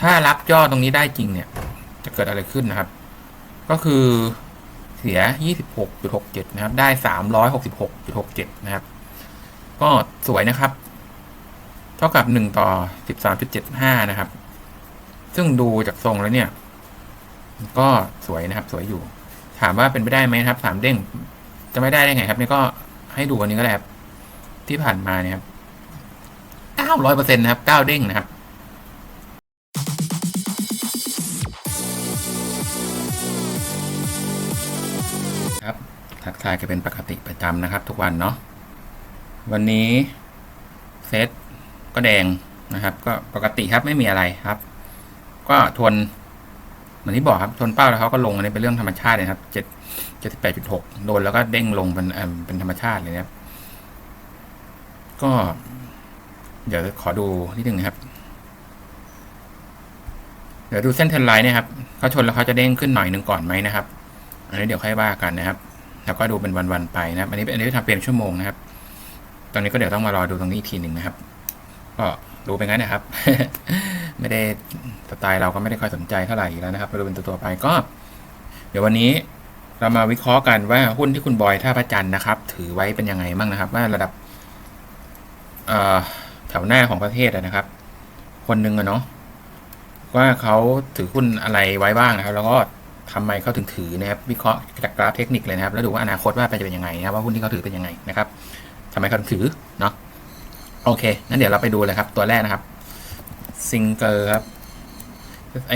ถ้ารับย่อตรงนี้ได้จริงเนี่ย จะเกิดอะไรขึ้นนะครับ ก็คือเสีย 26.67 นะครับ ได้ 366.67 นะครับ ก็สวยนะครับ เท่ากับ 1 ต่อ 13.75 นะครับ ซึ่งดูจากทรงแล้วเนี่ย ก็สวยนะครับ สวยอยู่ ถามว่าเป็นไปได้ไหมครับ สามเด้ง จะไม่ได้ได้ไงครับ นี่ก็ให้ดูอันนี้ก็ได้ครับที่ผ่านมาเนี่ยครับ 900เปอร์เซ็นะครับ 9 เด้งนะครับ ทักทายกันเป็นปกติประจำนะครับ ทุกวันเนาะวันนี้เซตก็แดงนะครับ ก็ปกติครับไม่มีอะไรครับ ก็ทวนเหมือนที่บอกครับทวนเป้าแล้วเขาก็ลงอันนี้เป็นเรื่องธรรมชาติเลยนะครับเจ็ดเจ็ดสิบแปดจุดหกโดนแล้วก็เด้งลงเป็นเป็นธรรมชาติเลยนะครับ ก็ เดี๋ยวขอดูนิดนึงนะครับ เดี๋ยวดูเส้นเทรนไลน์นี่ยครับเขาชนแล้วเขาจะเด้งขึ้นหน่อยหนึ่งก่อนไหมนะครับ อันนี้เดี๋ยวค่อยว่ากันนะครับ แล้วก็ดูเป็นวันๆไปนะครับ อันนี้อันนี้ทำเป็นชั่วโมงนะครับ ตอนนี้ก็เดี๋ยวต้องมารอดูตรงนี้อีกทีหนึ่งนะครับ ก็ดูไปงั้นนะครับ ไม่ได้สไตล์เราก็ไม่ได้ค่อยสนใจเท่าไหร่แล้วนะครับดูเป็นตัวๆไปก็ เดี๋ยววันนี้เรามาวิเคราะห์กันว่าหุ้นที่คุณบอยท่าพระจันทร์นะครับ ถือไว้เป็นยังไงบ้างนะครับ ว่าระดับแถวหน้าของประเทศนะครับ คนหนึ่งอะเนาะว่าเขาถือหุ้นอะไรไว้บ้างนะครับ แล้วก็ ทำไมเขาถึงถือนะครับวิเคราะห์จากกราฟเทคนิคเลยนะครับ แล้วดูว่าอนาคตว่าจะเป็นยังไงนะครับว่าหุ้นที่เขาถือเป็นยังไงนะครับทำไมเขาถึงถือเนาะโอเคงั้นเดี๋ยวเราไปดูเลยครับ ตัวแรกนะครับซิงเกอร์ครับ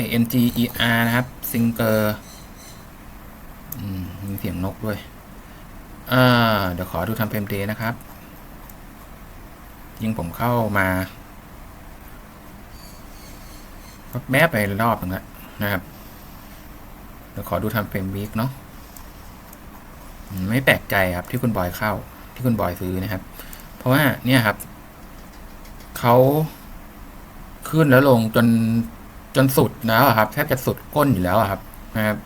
I N G E R นะครับซิงเกอร์มีเสียงนกด้วยเดี๋ยวขอดูทำเฟรมเดย์นะครับ ยิ่งผมเข้ามาแมบไปรอบนึงแล้วนะครับ เดี๋ยวขอดูทำเฟรมวีคเนาะไม่แปลกใจครับที่คุณบอยเข้า ที่คุณบอยซื้อนะครับ เพราะว่าเนี่ยครับเขาขึ้นแล้วลงจนจนสุดแล้วอะครับแทบจะสุดก้นอยู่แล้วครับนะครับ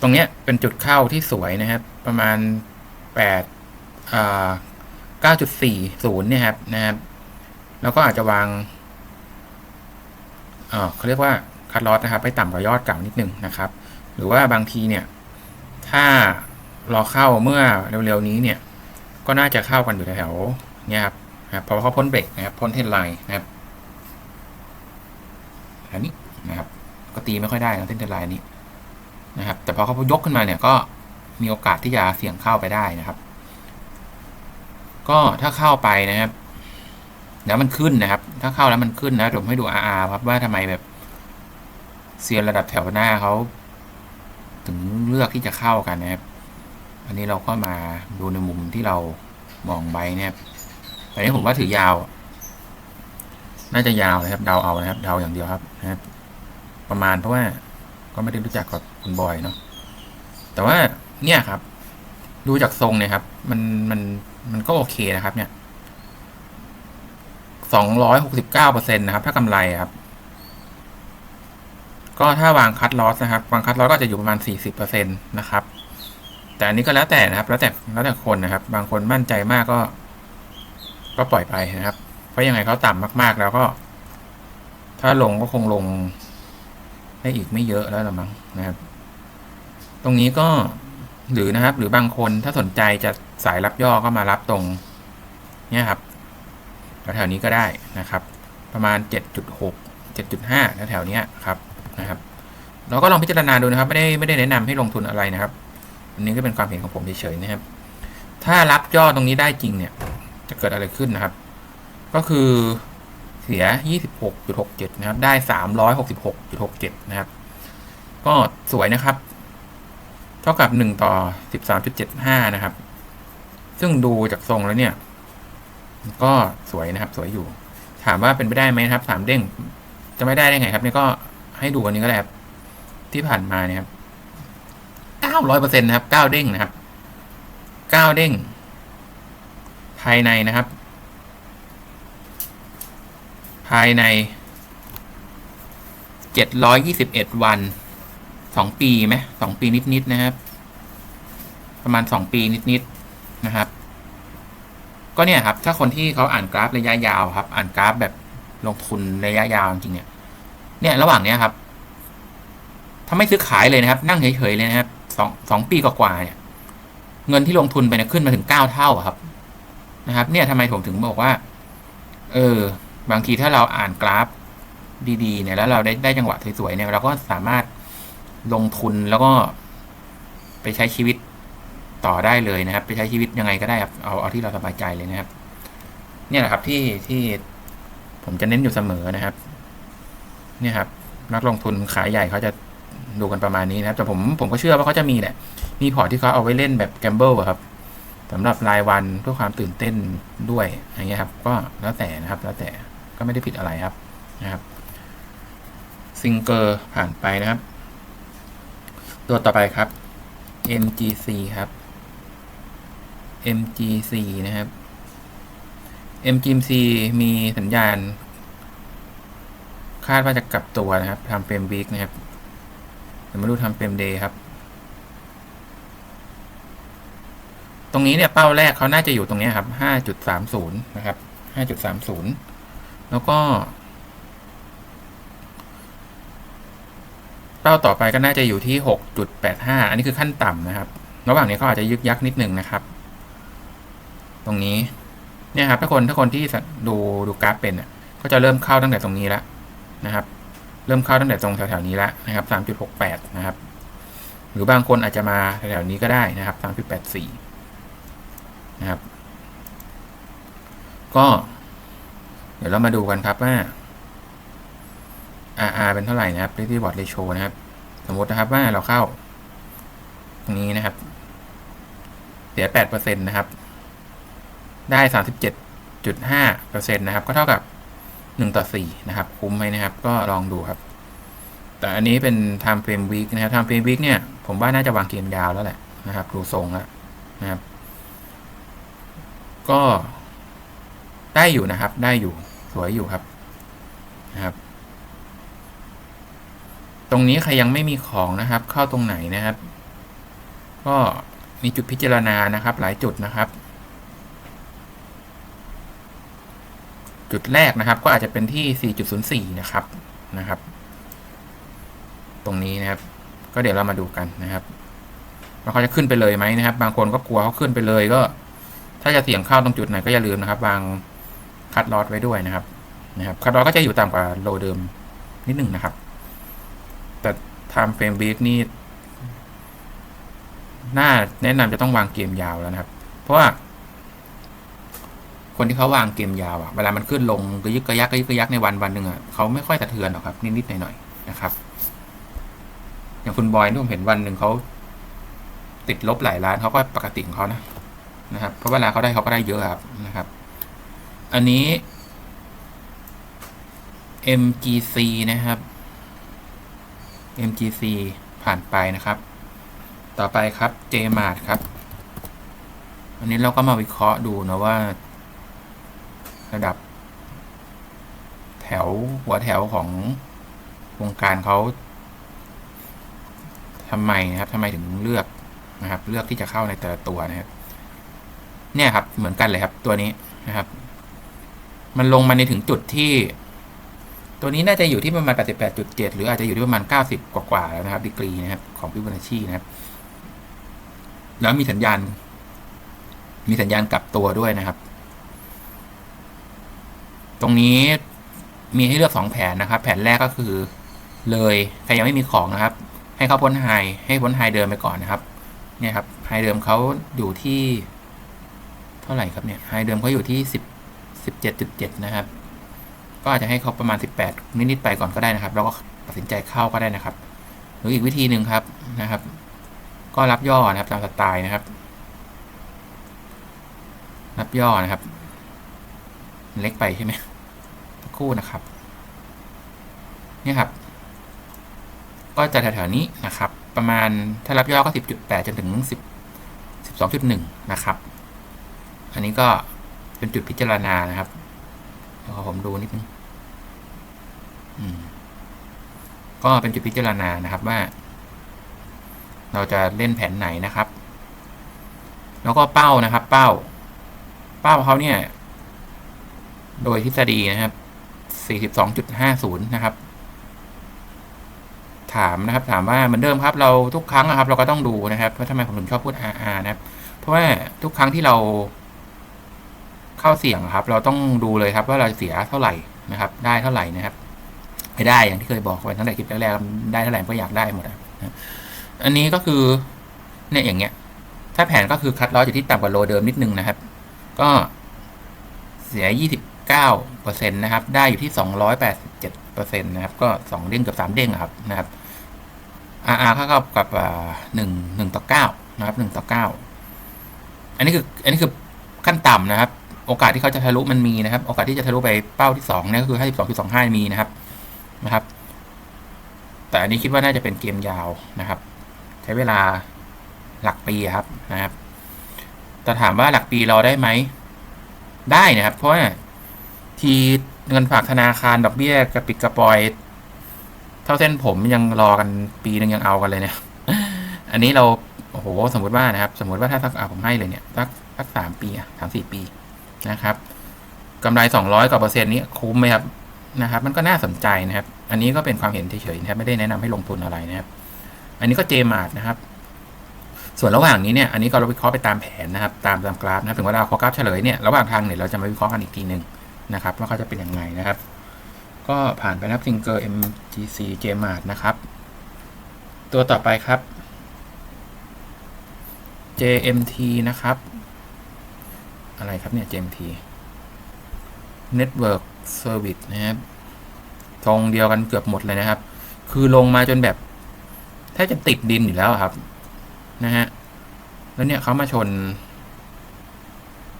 ตรงเนี้ยเป็นจุดเข้าที่สวยนะครับ ประมาณแปดอ่าเก้าจุดสี่ศูนย์เนี่ยครับนะครับ แล้วก็อาจจะวางอ่าเขาเรียกว่า คัดลอสนะครับไปต่ำกว่ายอดเก่านิดนึงนะครับ หรือว่าบางทีเนี่ยถ้ารอเข้าเมื่อเร็วๆนี้เนี่ยก็น่าจะเข้ากันอยู่แถวๆเนี่ยครับนะครับเพราะเขาพ้นเบรกนะครับพ้นเทนไลน์นะครับอันนี้นะครับ ก็ตีไม่ค่อยได้นะเส้นเทนไลน์นี้นะครับ แต่พอเขายกขึ้นมาเนี่ยก็มีโอกาสที่จะเสี่ยงเข้าไปได้นะครับ ก็ถ้าเข้าไปนะครับ แล้วมันขึ้นนะครับ ถ้าเข้าแล้วมันขึ้นนะผมให้ดู RR ครับว่าทำไมแบบ เซียนระดับแถวหน้าเขาถึงเลือกที่จะเข้ากันนะครับ อันนี้เราก็มาดูในมุมที่เรามองไว้นะครับแต่นี้ผมว่าถือยาว น่าจะยาวนะครับ เดาเอานะครับ เดาอย่างเดียวครับนะครับ ประมาณเพราะว่าก็ไม่ได้รู้จักกับคุณบอยเนาะ แต่ว่าเนี่ยครับ ดูจากทรงเนี่ยครับ มันมันมันก็โอเคนะครับ เนี่ยสองร้อยหกสิบเก้าเปอร์เซ็นตนะครับ ถ้ากำไรครับ ก็ถ้าวางคัดลอสนะครับ วางคัดลอสก็จะอยู่ประมาณสี่สิบเปอร์เซ็นตนะครับ แต่อันนี้ก็แล้วแต่นะครับ แล้วแต่แล้วแต่คนนะครับ บางคนมั่นใจมากก็ ก็ปล่อยไปนะครับ เพราะยังไงเขาต่ำมากๆ แล้วก็ ถ้าลงก็คงลงได้อีกไม่เยอะแล้วละมั้งนะครับ ตรงนี้ก็หรือนะครับ หรือบางคนถ้าสนใจจะสายรับย่อก็มารับตรง เนี่ยครับแถวๆนี้ก็ได้นะครับ ประมาณเจ็ดจุดหกเจ็ดจุดห้าแถวๆนี้ครับ นะครับ เราก็ลองพิจารณาดูนะครับ ไม่ได้ไม่ได้แนะนำให้ลงทุนอะไรนะครับ อันนี้ก็เป็นความเห็นของผมเฉยๆนะครับ ถ้ารับย่อตรงนี้ได้จริงเนี่ย จะเกิดอะไรขึ้นนะครับ ก็คือเสีย 26.67 นะครับ ได้ 366.67 นะครับ ก็สวยนะครับ เท่ากับ 1 ต่อ 13.75 นะครับ ซึ่งดูจากทรงแล้วเนี่ย ก็สวยนะครับ สวยอยู่ ถามว่าเป็นไปได้ไหมครับ สามเด้ง จะไม่ได้ได้ไงครับ นี่ก็ ให้ดูอันนี้ก็ได้ครับ ที่ผ่านมาเนี่ยครับ900เปอร์เซ็นต์นะครับ9เด้งนะครับ9เด้ง ภายในนะครับ ภายใน721วันสองปีไหมสองปีนิดๆนะครับ ประมาณสองปีนิดๆนะครับ ก็เนี่ยครับ ถ้าคนที่เขาอ่านกราฟระยะยาวครับ อ่านกราฟแบบลงทุนระยะยาวจริงเนี่ย เนี่ยระหว่างเนี้ยครับ ถ้าไม่ซื้อขายเลยนะครับ นั่งเฉยๆเลยนะครับสองสองปีกว่าๆเนี่ย เงินที่ลงทุนไปเนี่ยขึ้นมาถึงเก้าเท่าครับ นะครับ เนี่ยทำไมผมถึงบอกว่า เออ บางทีถ้าเราอ่านกราฟดีๆเนี่ยแล้วเราได้ได้จังหวะสวยๆเนี่ยเราก็สามารถลงทุนแล้วก็ไปใช้ชีวิตต่อได้เลยนะครับ ไปใช้ชีวิตยังไงก็ได้ครับเอาเอาที่เราสบายใจเลยนะครับ เนี่ยแหละครับที่ที่ผมจะเน้นอยู่เสมอนะครับ เนี่ยครับนักลงทุนขายใหญ่เขาจะดูกันประมาณนี้นะครับ แต่ผมผมก็เชื่อว่าเขาจะมีแหละมีพอร์ตที่เขาเอาไว้เล่นแบบแกมเบิลครับสำหรับรายวันเพื่อความตื่นเต้นด้วยอย่างเงี้ยครับ ก็แล้วแต่นะครับ แล้วแต่ก็ไม่ได้ผิดอะไรครับนะครับ ซิงเกอร์ผ่านไปนะครับ ตัวต่อไปครับ MGC ครับ MGC นะครับ MGC มีสัญญาณ คาดว่าจะกลับตัวนะครับทำเฟรมวีคนะครับเดี๋ยวมาดูทำเฟรมเดย์ครับ ตรงนี้เนี่ยเป้าแรกเขาน่าจะอยู่ตรงนี้ครับห้าจุดสามศูนย์นะครับห้าจุดสามศูนย์แล้วก็ เป้าต่อไปก็น่าจะอยู่ที่หกจุดแปดห้าอันนี้คือขั้นต่ำนะครับ ระหว่างนี้เขาอาจจะยึกยักนิดหนึ่งนะครับ ตรงนี้เนี่ยครับถ้าคนถ้าคนที่ดูดูกราฟเป็นอะก็จะเริ่มเข้าตั้งแต่ตรงนี้แล้ว นะครับ เริ่มเข้าตั้งแต่ตรงแถวๆนี้แล้วนะครับสามจุดหกแปดนะครับ หรือบางคนอาจจะมาแถวๆนี้ก็ได้นะครับสามจุดแปดสี่นะครับ ก็ เดี๋ยวเรามาดูกันครับว่า RR เป็นเท่าไหร่นะครับ r e a d y b o a r d ratio นะครับ สมมตินะครับว่าเราเข้า ตรงนี้นะครับ เสียแปดเปอร์เซ็นตนะครับ ได้สามสิบเจ็ดจุดห้าเปอร์เซ็นตนะครับ ก็เท่ากับ หนึ่งต่อสี่นะครับ คุ้มไหมนะครับ ก็ลองดูครับ แต่อันนี้เป็น time frame week นะครับ time frame week เนี่ย ผมว่าน่าจะวางเกมยาวแล้วแหละนะครับ ดูทรงแล้วนะครับ ก็ได้อยู่นะครับ ได้อยู่ สวยอยู่ครับ นะครับ ตรงนี้ใครยังไม่มีของนะครับ เข้าตรงไหนนะครับ ก็มีจุดพิจารณานะครับ หลายจุดนะครับ จุดแรกนะครับ ก็อาจจะเป็นที่ 4.04 นะครับนะครับ ตรงนี้นะครับ ก็เดี๋ยวเรามาดูกันนะครับว่าเขาจะขึ้นไปเลยไหมนะครับ บางคนก็กลัวเขาขึ้นไปเลยก็ ถ้าจะเสี่ยงเข้าตรงจุดไหนก็อย่าลืมนะครับวางคัดลอตไว้ด้วยนะครับนะครับคัดลอตก็จะอยู่ต่ำกว่าโลเดิมนิดหนึ่งนะครับ แต่ time frame week นี่น่าแนะนำจะต้องวางเกมยาวแล้วนะครับ เพราะว่า คนที่เขาวางเกมยาวอะเวลามันขึ้นลงกระยึกกระยักกระยึกกระยักในวันวันหนึ่งอะเขาไม่ค่อยสะเทือนหรอกครับนิดๆหน่อยๆนะครับ อย่างคุณบอยที่ผมเห็นวันหนึ่งเขาติดลบหลายล้านเขาก็ปกติของเขานะนะครับ เพราะเวลาเขาได้เขาก็ได้เยอะครับนะครับ อันนี้ MGC นะครับ MGC ผ่านไปนะครับ ต่อไปครับ JMart ครับ อันนี้เราก็มาวิเคราะห์ดูนะว่า ระดับ แถวหัวแถวของวงการเขาทำไมนะครับทำไมถึงเลือกนะครับ เลือกที่จะเข้าในแต่ละตัวนะครับ เนี่ยครับเหมือนกันเลยครับ ตัวนี้นะครับ มันลงมาในถึงจุดที่ ตัวนี้น่าจะอยู่ที่ประมาณ 88.7 หรืออาจจะอยู่ที่ประมาณ 90 กว่าๆแล้วนะครับดีกรีนะครับ ของฟิโบนัชชีนะครับ แล้วมีสัญญาณ มีสัญญาณกลับตัวด้วยนะครับ ตรงนี้มีให้เลือกสองแผนนะครับ แผนแรกก็คือเลยใครยังไม่มีของนะครับ ให้เขาพ้นไฮให้พ้นไฮเดิมไปก่อนนะครับ เนี่ยครับไฮเดิมเขาอยู่ที่ เท่าไหร่ครับเนี่ยไฮเดิมเขาอยู่ที่สิบสิบเจ็ดจุดเจ็ดนะครับ ก็อาจจะให้เขาประมาณสิบแปดนิดๆไปก่อนก็ได้นะครับ แล้วก็ตัดสินใจเข้าก็ได้นะครับ หรืออีกวิธีหนึ่งครับนะครับ ก็รับย่อนะครับตามสไตล์นะครับ รับย่อนะครับ เล็กไปใช่ไหม ครู่นะครับนี่ครับ ก็จะแถวๆนี้นะครับ ประมาณถ้ารับย่อก็สิบจุดแปดจนถึงสิบสิบสองจุดหนึ่งนะครับ อันนี้ก็เป็นจุดพิจารณานะครับเดี๋ยวขอผมดูนิดนึงก็เป็นจุดพิจารณานะครับว่า เราจะเล่นแผนไหนนะครับ แล้วก็เป้านะครับ เป้า เป้าเขาเนี่ย โดยทฤษฎีนะครับ 42.50 นะครับ ถามนะครับ ถามว่าเหมือนเดิมครับ เราทุกครั้งนะครับ เราก็ต้องดูนะครับว่าทำไมผมถึงชอบพูด RR นะครับ เพราะว่าทุกครั้งที่เราเข้าเสี่ยงครับ เราต้องดูเลยครับ ว่าเราเสียเท่าไหร่นะครับ ได้เท่าไหร่นะครับไม่ได้อย่างที่เคยบอกไปตั้งแต่คลิปแรกๆได้เท่าไหร่ก็อยากได้หมดนะอันนี้ก็คือเนี่ยอย่างเงี้ย ถ้าแผนก็คือคัดล้ออยู่ที่ต่ำกว่าโลเดิมนิดนึงนะครับ ก็เสียยี่สิบ 9%นะครับ ได้อยู่ที่ 287%นะครับ ก็ 2 เด้งกับ 3 เด้งครับนะครับ RR เท่ากับ1 1ต่อ9นะครับ1ต่อ9อันนี้คืออันนี้คือขั้นต่ำนะครับ โอกาสที่เขาจะทะลุมันมีนะครับ โอกาสที่จะทะลุไปเป้าที่2เนี่ยก็คือ52.25 มีนะครับนะครับ แต่อันนี้คิดว่าน่าจะเป็นเกมยาวนะครับ ใช้เวลาหลักปีครับนะครับแต่ถามว่าหลักปีรอได้ไหมได้นะครับ เพราะว่า ทีเงินฝากธนาคารดอกเบี้ยกระปิดกระปอย เท่าเส้นผมยังรอกันปีหนึ่งยังเอากันเลยเนี่ย อันนี้เราโอ้โหสมมติว่านะครับ สมมติว่าถ้าสักอะผมให้เลยเนี่ยสักสักสามปีอะสามสี่ปีนะครับกำไรสองร้อยกว่าเปอร์เซ็นต์นี้คุ้มไหมครับนะครับ มันก็น่าสนใจนะครับ อันนี้ก็เป็นความเห็นเฉยๆนะครับไม่ได้แนะนำให้ลงทุนอะไรนะครับ อันนี้ก็เจมาร์นะครับ ส่วนระหว่างนี้เนี่ยอันนี้ก็เราวิเคราะห์ไปตามแผนนะครับ ตามตามกราฟนะถึงเวลาพอกราฟเฉลยเนี่ยระหว่างทางเนี่ยเราจะมาวิเคราะห์กันอีกทีหนึ่ง นะครับว่าเขาจะเป็นยังไงนะครับ ก็ผ่านไปนะครับซิงเกอร์ MGC j m a r t นะครับ ตัวต่อไปครับ JMT นะครับ อะไรครับเนี่ย JMT Network Service นะครับทรงเดียวกันเกือบหมดเลยนะครับ คือลงมาจนแบบแทบจะติดดินอยู่แล้วครับ นะฮะ แล้วเนี่ยเขามาชน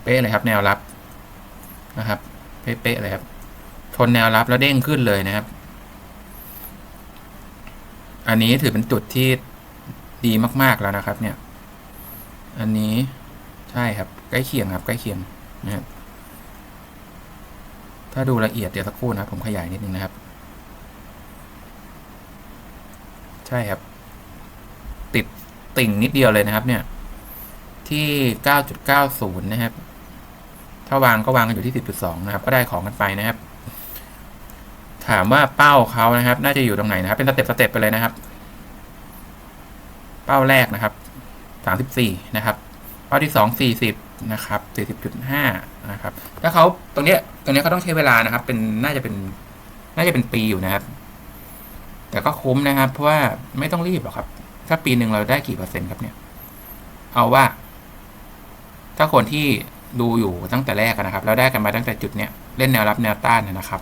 เป๊ะเลยครับ แนวรับนะครับ เป๊ะๆเลยครับชนแนวรับแล้วเด้งขึ้นเลยนะครับ อันนี้ถือเป็นจุดที่ดีมาก ๆแล้วนะครับ เนี่ย อันนี้ใช่ครับ ใกล้เคียงครับ ใกล้เคียงนะครับ ถ้าดูละเอียดเดี๋ยวสักครู่นะครับผมขยายนิดนึงนะครับ ใช่ครับ ติดติ่งนิดเดียวเลยนะครับ เนี่ย ที่ 9.90 นะครับ ถ้าวางก็วางกันอยู่ที่ 10.2 นะครับ ก็ได้ของกันไปนะครับ ถามว่าเป้าเขานะครับ น่าจะอยู่ตรงไหนนะครับ เป็นสเต็ปสเต็ปไปเลยนะครับ เป้าแรกนะครับ 34 นะครับ เป้าที่ 2 40 นะครับ 40.5 นะครับ ถ้าเขาตรงเนี้ย ตรงเนี้ยเขาต้องใช้เวลานะครับ เป็น น่าจะเป็น น่าจะเป็นปีอยู่นะครับ แต่ก็คุ้มนะครับ เพราะว่าไม่ต้องรีบหรอกครับ ถ้าปีหนึ่งเราได้กี่เปอร์เซ็นต์ครับเนี่ย เอาว่า ถ้าคนที่ ดูอยู่ตั้งแต่แรกนะครับแล้วได้กันมาตั้งแต่จุดเนี้ยเล่นแนวรับแนวต้านนะครับ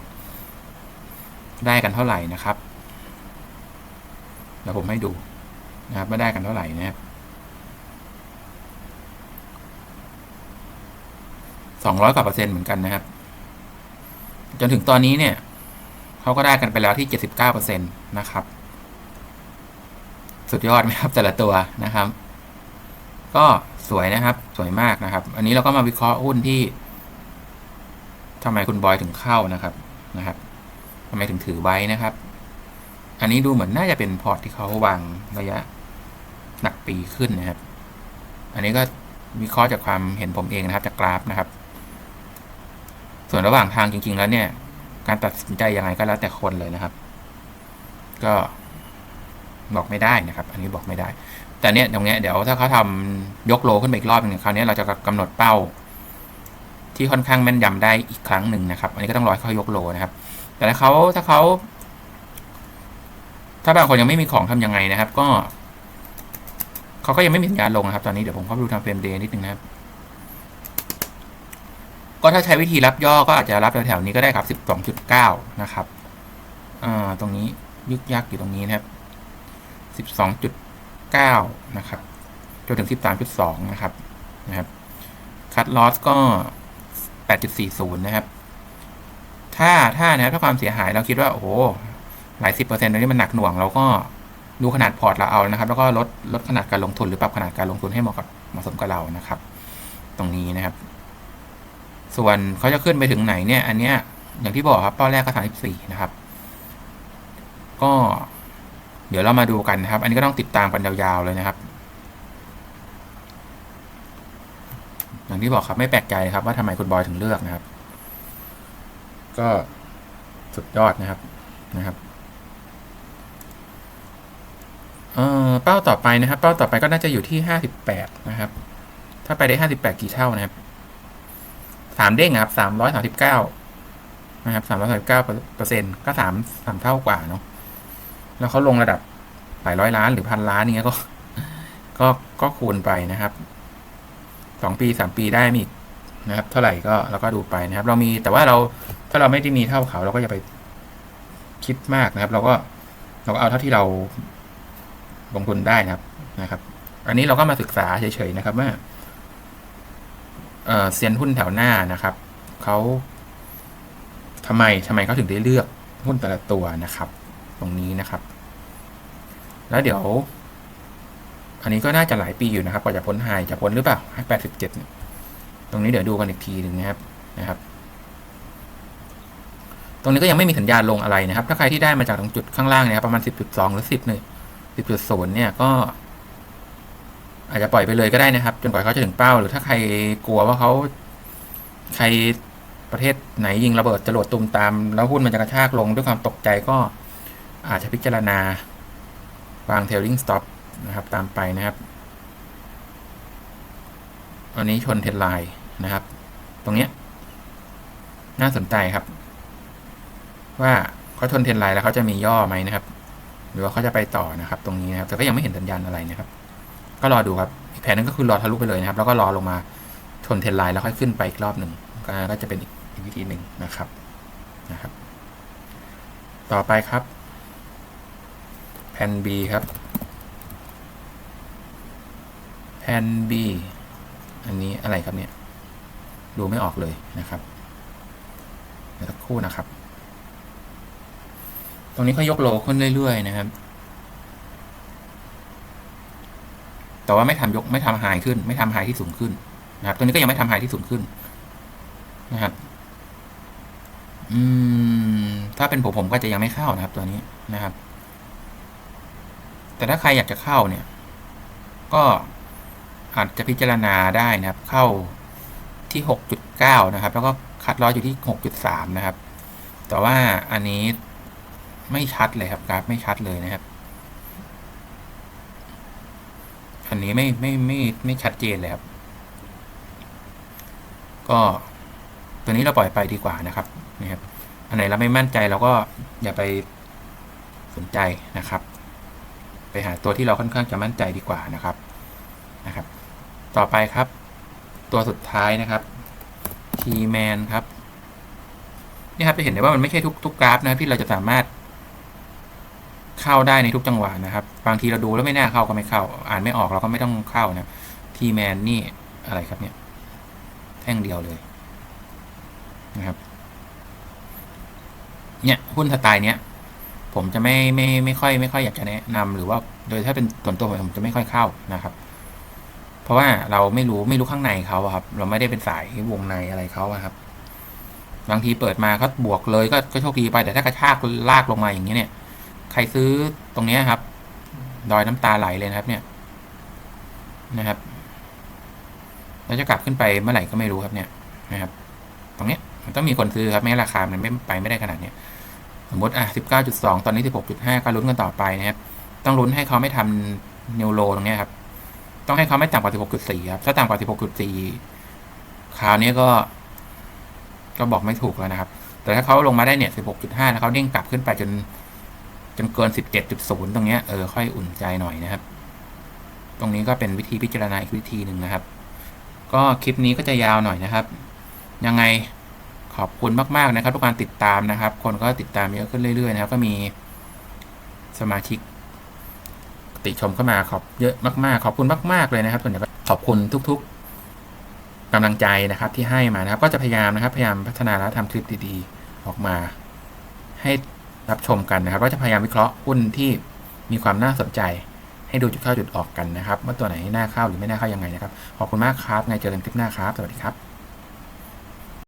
ได้กันเท่าไหร่นะครับเดี๋ยวผมให้ดูนะครับไม่ได้กันเท่าไหร่นะครับสองร้อยกว่าเปอร์เซ็นต์เหมือนกันนะครับ จนถึงตอนนี้เนี่ยเขาก็ได้กันไปแล้วที่เจ็ดสิบเก้าเปอร์เซ็นต์นะครับ สุดยอดไหมครับแต่ละตัวนะครับ ก็ สวยนะครับ สวยมากนะครับ อันนี้เราก็มาวิเคราะห์หุ้นที่ทำไมคุณบอยถึงเข้านะครับนะครับทำไมถึงถือไว้นะครับ อันนี้ดูเหมือนน่าจะเป็นพอร์ตที่เขาวางระยะหนักปีขึ้นนะครับ อันนี้ก็วิเคราะห์จากความเห็นผมเองนะครับ จากกราฟนะครับ ส่วนระหว่างทางจริง ๆ แล้วเนี่ย การตัดสินใจยังไงก็แล้วแต่คนเลยนะครับ ก็บอกไม่ได้นะครับ อันนี้บอกไม่ได้ แต่เนี้ยตรงเนี้ยเดี๋ยวถ้าเขาทำยกโลขึ้นไปอีกรอบหนึงคราวนี้เราจะกำหนดเป้า ที่ค่อนข้างแม่นยำได้อีกครั้งหนึ่งนะครับ อันนี้ก็ต้องรอให้เขายกโลนะครับ แต่ถ้าเขาถ้าเขาถ้าบางคนยังไม่มีของทำยังไงนะครับ ก็เขาก็ยังไม่มีสัญญาณลงนะครับ ตอนนี้เดี๋ยวผมเข้าไปดูทางเฟรมเดย์นิดนึงนะครับ ก็ถ้าใช้วิธีรับย่อก็อาจจะรับแถวๆนี้ก็ได้ครับ 12.9 นะครับอ่าตรงนี้ยึกยักอยู่ตรงนี้นะครับ 12.9 นะครับ จนถึง 13.2 นะครับ นะครับคัดลอสก็ 8.40 นะครับ ถ้า ถ้านะครับถ้าความเสียหายเราคิดว่า โอ้โห หลายสิบเปอร์เซ็นต์ตรงนี้มันหนักหน่วง เราก็ดูขนาดพอร์ตเราเอานะครับ แล้วก็ลด ลดขนาดการลงทุนหรือปรับขนาดการลงทุนให้เหมาะกับเหมาะสมกับเรานะครับ ตรงนี้นะครับ ส่วนเขาจะขึ้นไปถึงไหนเนี่ย อันเนี้ย อย่างที่บอกครับเป้าแรกก็ 34 นะครับ ก็ เดี๋ยวเรามาดูกันนะครับ อันนี้ก็ต้องติดตามกันยาวๆเลยนะครับอย่างที่บอกครับไม่แปลกใจครับว่าทำไมคุณบอยถึงเลือกนะครับ ก็สุดยอดนะครับนะครับเอ่อเป้าต่อไปนะครับ เป้าต่อไปก็น่าจะอยู่ที่ห้าสิบแปดนะครับ ถ้าไปได้ห้าสิบแปดกี่เท่านะครับสามเด้งครับสามร้อยสามสิบเก้านะครับสามร้อยสามสิบเก้าเปอร์เซ็นต์ก็สามสามเท่ากว่าเนาะ แล้วเขาลงระดับหลายร้อยล้านหรือพันล้านเงี้ยก็ ก็ก็คูณไปนะครับสองปีสามปีได้มีอีกนะครับ เท่าไหร่ก็เราก็ดูไปนะครับ เรามีแต่ว่าเราถ้าเราไม่ได้มีเท่าเขาเราก็อย่าไปคิดมากนะครับ เราก็เราก็เอาเท่าที่เราลงทุนได้นะครับนะครับ อันนี้เราก็มาศึกษาเฉยๆนะครับว่าเออเซียนหุ้นแถวหน้านะครับเขาทำไมทำไมเขาถึงได้เลือกหุ้นแต่ละตัวนะครับ ตรงนี้นะครับ แล้วเดี๋ยว อันนี้ก็น่าจะหลายปีอยู่นะครับกว่าจะพ้นไฮจะพ้นหรือเปล่าแปดสิบเจ็ดตรงนี้เดี๋ยวดูกันอีกทีหนึ่งนะครับนะครับ ตรงนี้ก็ยังไม่มีสัญญาณลงอะไรนะครับ ถ้าใครที่ได้มาจากตรงจุดข้างล่างเนี่ยครับประมาณสิบจุดสองหรือสิบหนึ่งสิบจุดศูนย์เนี่ยก็อาจจะปล่อยไปเลยก็ได้นะครับ จนกว่าเขาจะถึงเป้า หรือถ้าใครกลัวว่าเขาใครประเทศไหนยิงระเบิดจรวดตุมตาม แล้วหุ้นมันจะกระชากลงด้วยความตกใจก็ อาจจะพิจารณาวาง tailing stop นะครับ ตามไปนะครับอันนี้ชนเทนไลน์นะครับ ตรงเนี้ยน่าสนใจครับ ว่าเขาชนเทนไลน์แล้วเขาจะมีย่อไหมนะครับ หรือว่าเขาจะไปต่อนะครับ ตรงนี้นะครับแต่ก็ยังไม่เห็นสัญญาณอะไรนะครับ ก็รอดูครับอีกแผนนึงก็คือรอทะลุไปเลยนะครับ แล้วก็รอลงมาชนเทนไลน์แล้วค่อยขึ้นไปอีกรอบหนึ่งก็จะเป็นอีกวิธีหนึ่งนะครับนะครับ ต่อไปครับ แผ่น B ครับ แผ่น B อันนี้อะไรครับเนี่ย ดูไม่ออกเลยนะครับเดี๋ยวสักครู่นะครับ ตรงนี้เขายกโลขึ้นเรื่อย ๆ นะครับ แต่ว่าไม่ทำยกไม่ทำไฮขึ้น ไม่ทำไฮที่สูงขึ้นนะครับ ตัวนี้ก็ยังไม่ทำไฮที่สูงขึ้นนะครับ อืม ถ้าเป็นผมผมก็จะยังไม่เข้านะครับ ตัวนี้นะครับ แต่ถ้าใครอยากจะเข้าเนี่ย ก็อาจจะพิจารณาได้นะครับ เข้าที่หกจุดเก้านะครับ แล้วก็คัดลอสอยู่ที่หกจุดสามนะครับ แต่ว่าอันนี้ไม่ชัดเลยครับกราฟไม่ชัดเลยนะครับ อันนี้ไม่ไม่ไม่ไม่ชัดเจนเลยครับ ก็ตัวนี้เราปล่อยไปดีกว่านะครับนะครับ อันไหนเราไม่มั่นใจเราก็อย่าไปสนใจนะครับ ไปหาตัวที่เราค่อนข้างจะมั่นใจดีกว่านะครับนะครับ ต่อไปครับ ตัวสุดท้ายนะครับ T-man ครับนี่ครับจะเห็นได้ว่ามันไม่ใช่ทุกทุกกราฟนะครับที่เราจะสามารถเข้าได้ในทุกจังหวะนะครับ บางทีเราดูแล้วไม่น่าเข้าก็ไม่เข้า อ่านไม่ออกเราก็ไม่ต้องเข้านะทีแมนนี่อะไรครับเนี่ย แท่งเดียวเลยนะครับ เนี่ยหุ้นสไตล์เนี้ย ผมจะไม่ไม่ไม่ค่อยไม่ค่อยอยากจะแนะนำหรือว่าโดยถ้าเป็นส่วนตัวผมจะไม่ค่อยเข้านะครับ เพราะว่าเราไม่รู้ไม่รู้ข้างในเขาครับ เราไม่ได้เป็นสายวงในอะไรเขาครับ บางทีเปิดมาเขาบวกเลยก็ก็โชคดีไปแต่ถ้ากระชากลากลงมาอย่างนี้เนี่ย ใครซื้อตรงนี้ครับ ดอยน้ำตาไหลเลยนะครับ เนี่ยนะครับแล้วจะกลับขึ้นไปเมื่อไหร่ก็ไม่รู้ครับเนี่ยนะครับ ตรงเนี้ยมันต้องมีคนซื้อครับไม่ราคามันไม่ไปไม่ได้ขนาดเนี้ย สมมติอะสิบเก้าจุดสองตอนนี้สิบหกจุดห้าก็ลุ้นกันต่อไปนะครับ ต้องลุ้นให้เขาไม่ทำนิวโลตรงเนี้ยครับ ต้องให้เขาไม่ต่ำกว่าสิบหกจุดสี่ครับ ถ้าต่ำกว่าสิบหกจุดสี่คราวนี้ก็ ก็บอกไม่ถูกแล้วนะครับ แต่ถ้าเขาลงมาได้เนี่ยสิบหกจุดห้าแล้วเขาเด้งกลับขึ้นไปจน จนเกิน 17.0 ตรงเนี้ยเออ ค่อยอุ่นใจหน่อยนะครับ ตรงนี้ก็เป็นวิธีพิจารณาอีกวิธีหนึ่งนะครับ ก็คลิปนี้ก็จะยาวหน่อยนะครับ ยังไง ขอบคุณมากๆนะครับทุกการติดตามนะครับ คนก็ติดตามเยอะขึ้นเรื่อยๆนะครับ ก็มีสมาชิก ติชมเข้ามาขอบเยอะมากๆ ขอบคุณมาก ๆเลยนะครับส่วนใหญ่ก็ขอบคุณทุก ๆกำลังใจนะครับที่ให้มานะครับ ก็จะพยายามนะครับ พยายามพัฒนาและทำคลิปดีๆ ออกมา ให้รับชมกันนะครับก็จะพยายามวิเคราะห์หุ้นที่มีความน่าสนใจ ให้ดูจุดเข้าจุดออกกันนะครับว่าตัวไหนน่าเข้าหรือไม่น่าเข้ายังไงนะครับขอบคุณมากครับไงเจอกันคลิปหน้าครับสวัสดีครับ